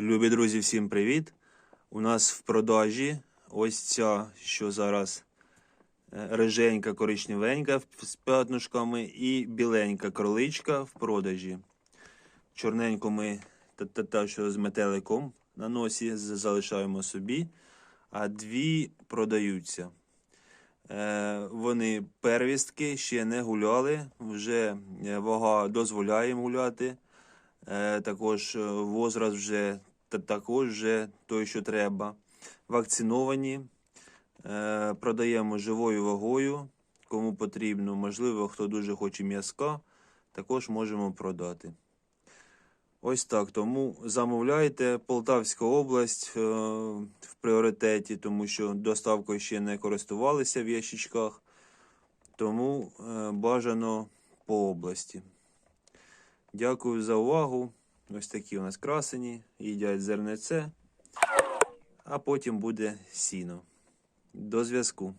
Любі друзі, всім привіт! У нас в продажі ось ця, що зараз е, риженька коричневенька з п'ятнушками і біленька кроличка в продажі. Чорненьку ми та, та, та що з метеликом на носі залишаємо собі, а дві продаються. Е, вони первістки ще не гуляли, вже е, вага дозволяє їм гуляти. Е, також е, возраст вже та, також вже той, що треба. Вакциновані. Е, продаємо живою вагою. Кому потрібно, можливо, хто дуже хоче м'язка, також можемо продати. Ось так. Тому замовляйте. Полтавська область в пріоритеті, тому що доставкою ще не користувалися в ящичках. Тому бажано по області. Дякую за увагу. Ось такі у нас красені, їдять зернеце, а потім буде сіно. До зв'язку.